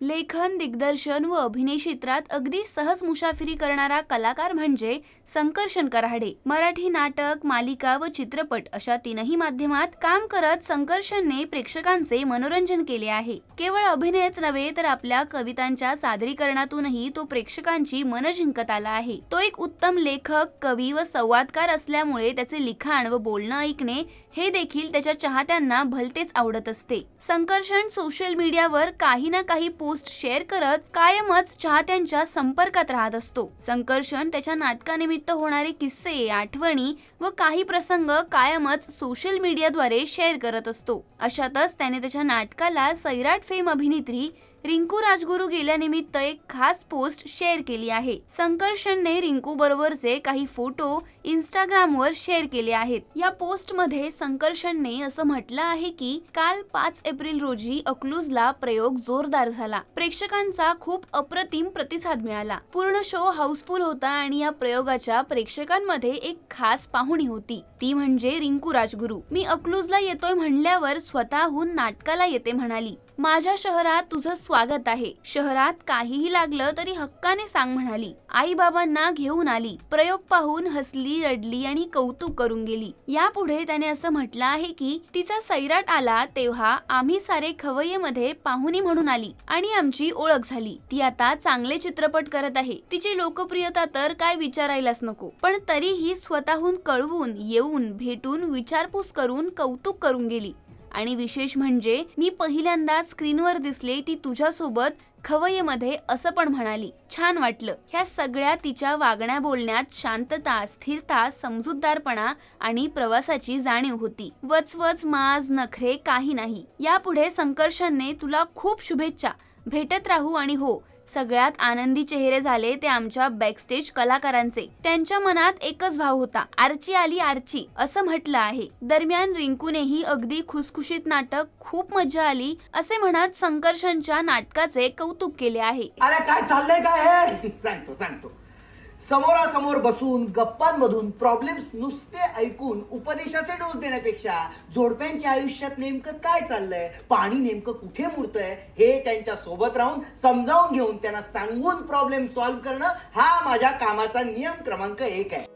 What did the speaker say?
लेखन दिग्दर्शन व अभिनय क्षेत्रात अगदी सहज मुसाफिरी करणारा कलाकार म्हणजे संकर्षण कराडे मराठी नाटक मालिका व चित्रपट अशा तीनही माध्यमात काम करत संकर्षणने प्रेक्षकांचे मनोरंजन केले आहे. केवळ अभिनयच नव्हे तर आपल्या कवितांच्या सादरीकरणातूनही तो प्रेक्षकांची मन जिंकत आला आहे. तो एक उत्तम लेखक कवी व संवादकार असल्यामुळे त्याचे लिखाण व बोलणं ऐकणे हे देखील त्याच्या चाहत्यांना भलतेच आवडत असते. संकर्षण सोशल मीडियावर काही ना काही पोस्ट शेअर करत कायमच चाहत्यांच्या संपर्कात राहत असतो. संकर्षण त्याच्या नाटकानिमित्त होणारे किस्से आठवणी व काही प्रसंग कायमच सोशल मीडियाद्वारे शेअर करत असतो. अशातच त्याने त्याच्या नाटकाला सैराट फेम अभिनेत्री रिंकू राजगुरू गेल्यानिमित्त एक खास पोस्ट शेअर केली आहे. संकर्षणने रिंकू बरोबरचे काही फोटो इंस्टाग्रामवर शेअर केले आहेत. या पोस्टमध्ये संकर्षणने असं म्हटलं आहे की काल पाच एप्रिल रोजी अक्लूजला प्रयोग जोरदार झाला. प्रेक्षकांचा खूप अप्रतिम प्रतिसाद मिळाला. पूर्ण शो हाऊसफुल होता आणि या प्रयोगाच्या प्रेक्षकांमध्ये एक खास पाहुणी होती. ती म्हणजे रिंकू राजगुरू. मी अक्लूजला येतोय म्हणल्यावर स्वतःहून नाटकाला येते म्हणाली. माझ्या शहरात तुझं स्वागत आहे. शहरात काहीही लागलं तरी हक्काने सांग म्हणाली. आई बाबांना घेऊन आली. प्रयोग पाहून हसली रडली आणि कौतुक करून गेली. यापुढे त्याने असं म्हटलं आहे की तिचा सैराट आला तेव्हा आम्ही सारे खवय्येमध्ये पाहुणी म्हणून आली आणि आमची ओळख झाली. ती आता चांगले चित्रपट करत आहे. तिची लोकप्रियता तर काय विचारायलाच नको. पण तरीही स्वतःहून कळवून येऊन भेटून विचारपूस करून कौतुक करून गेली. आणि विशेष म्हणजे मी पहिल्यांदा स्क्रीनवर दिसले ती तुझ्यासोबत खवयेमध्ये असं पण म्हणाली. छान वाटलं. ह्या सगळ्या तिच्या वागण्या बोलण्यात शांतता स्थिरता समजूतदारपणा आणि प्रवासाची जाणीव होती. वचवच माज नखरे काही नाही. यापुढे संकर्षणने तुला खूप शुभेच्छा. भेटत राहू आणि हो. सगळ्यात आनंदी चेहरे झाले ते आमच्या बॅकस्टेज कलाकारांचे. त्यांच्या मनात एकच भाव होता आर्ची आली आर्ची असं म्हटलं आहे. दरम्यान रिंकूनेही अगदी खुसखुशीत नाटक खूप मजा आली असे म्हणत संकर्षणच्या नाटकाचे कौतुक केले आहे. अरे काय चाललंय काय हे? सांगतो सांगतो. समोरासमोर बसून गप्पांमधून प्रॉब्लेम्स नुसते ऐकून उपदेशाचे डोस देण्यापेक्षा जोडप्यांच्या आयुष्यात नेमकं काय चाललंय पाणी नेमकं कुठे मुरतंय हे त्यांच्यासोबत राहून समजावून घेऊन त्यांना सांगून प्रॉब्लेम सॉल्व्ह करणं हा माझ्या कामाचा नियम क्रमांक एक आहे.